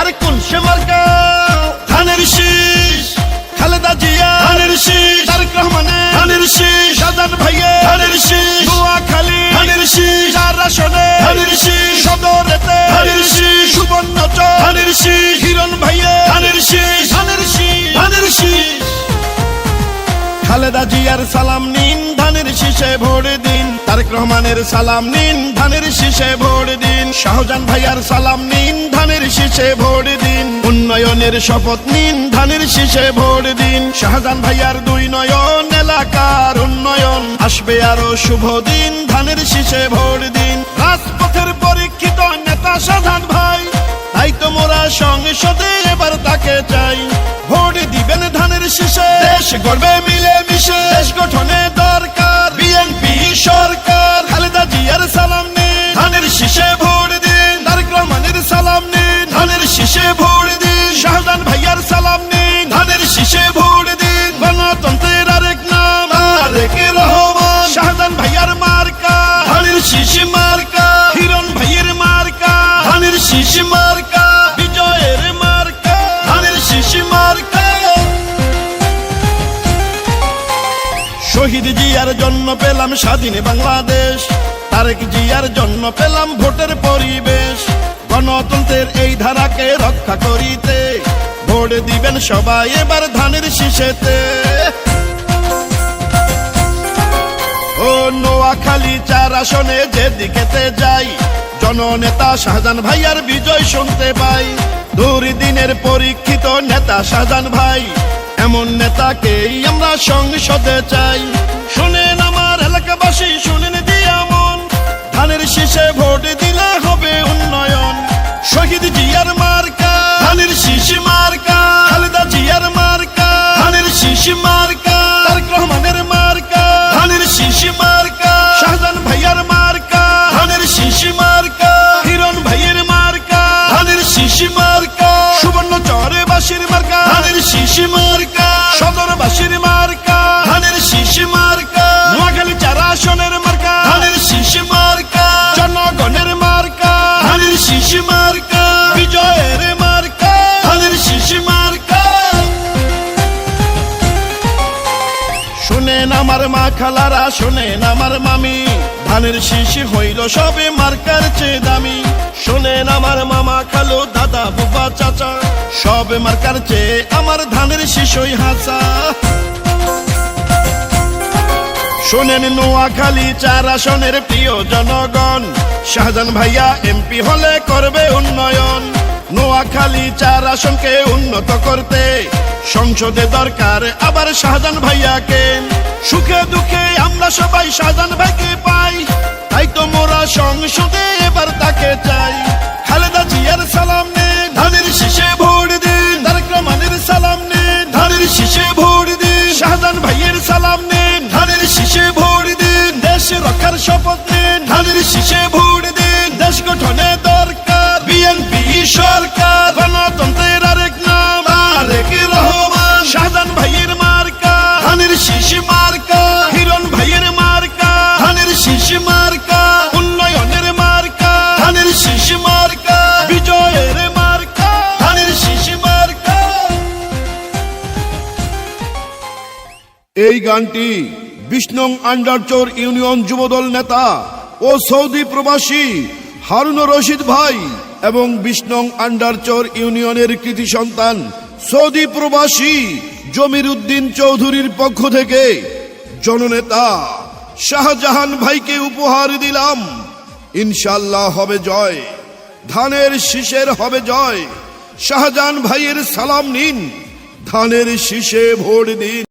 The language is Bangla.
আরে কোন সে ধানের শীষ খালেদা জিয়া ধানের শীষ তারেক রহমানের ধানের শীষ সাজান ভাইয়ে ধানের শীষ ধানের শীষ চার আসনে ধানের শীষ সদরেতে ধানের শীষ সুবর্ণচর ধানের শীষ হিরণ ভাইয়ে ধানের শীষ ধানের শীষ ধানের শীষ খালেদা জিয়ার সালাম নিন ধানের শীষে ভোট দিন তারেক রহমানের সালাম নিন ধানের শীষে ভোট দিন শাহজান ভাইয়ার সালাম নিন শীষে ভোট দিন, উন্নয়নের শপথ নিন, ধানের শীষে ভোট দিন। শাহজান ভাইয়ার দুই নয়ন, এলাকার উন্নয়ন। আসবে আরও শুভ দিন, ধানের শীষে ভোট দিন। রাজপথের পরীক্ষিত নেতা শাহজান ভাই, তাই তো মোরা সংসদে এবার তাকে চাই। ভোট দিবেন ধানের শীষে, দেশ গড়বে মিলে মিশে দেশ গঠনে শীষে ভোট দিন শাহজান ভাইয়ার সালাম নিন। ধানের শীষে ভোট দিন, গণতন্ত্রের আরেক নাম, আরেক রহমান। শাহজান ভাইয়ার মার্কা, ধানের শীষ মার্কা, হিরণ ভাইয়ের মার্কা, ধানের শীষ মার্কা, বিজয়ের মার্কা, ধানের শীষ মার্কা। শহীদ জিয়ার জন্য পেলাম স্বাধীন বাংলাদেশ, তারেক জিয়ার জন্য পেলাম ভোটের পরিবেশ। গণতন্ত্রের এই ধারাকে রক্ষা করিতে ভোট দিবেন সবাই এবার ধানের শীষেতে। ও নোয়াখালী চার আসনে যেদিকেতে যাই, জননেতা শাহজান ভাইয়ার বিজয় শুনতে পাই। দুর্দিনের পরীক্ষিত নেতা শাহজান ভাই, এমন নেতাকেই আমরা সংসদে চাই। শুনেন আমার এলাকাবাসী, শুনেন দিয়া মন। ধানের শীষে ভোট দিলে বাসির মার্কা। ধানের শীষ মার্কা। সদর বাসির মার্কা। ধানের শীষ মার্কা। নোয়াখালী চারা আসনের মার্কা। ধানের শীষ মার্কা। জনগণের মার্কা। ধানের শীষ মার্কা। বিজয়ের মার্কা। ধানের শীষ মার্কা। শোনেন আমার মা খালারা শোনেন আমার মামি। ধানের শিশি হইল সবে মার্কার চেয়ে দামি। শোনেন আমার মামা খালো দাদা বুবা চাচা, সবে মার্কার চেয়ে আমার ধানের শিশুই হাসা। শোনেন নোয়াখালী চার আসনের প্রিয় জনগণ শাহজান ভাইয়া এমপি হলে করবে উন্নয়ন। নোয়াখালী চার আসনকে উন্নত করতে সংসদে দরকার আবার শাহজান ভাইয়াকে। সুখে দুঃখে আমরা সবাই শাহজান ভাইকে পাই। তাই তো মোরা সংসদে এবার তাকে চাই। খালেদা জিয়ার সালাম নিন ধানের শীষে ভোট দিন। তারেক রহমানের সালাম নিন ধানের শীষে ভোট দিন। শাহজান ভাইয়ের সালাম নিন ধানের শীষে ভোট দিন। দেশ রক্ষার শপথ নিন ধানের শীষে ভোট এই গানটি বিষ্ণং আন্ডারচর ইউনিয়ন যুবদল নেতা ও সৌদি প্রবাসী হারুন রশিদ ভাই এবং বিষ্ণং আন্ডারচর ইউনিয়নের কৃতি সন্তান সৌদি প্রবাসী জমির উদ্দিন চৌধুরীর পক্ষ থেকে জননেতা শাহজাহান ভাইকে উপহার দিলাম। ইনশাল্লাহ হবে জয়। ধানের শীষের হবে জয়। শাহজাহান ভাইয়ের সালাম নিন। ধানের শীষে ভোট দিন।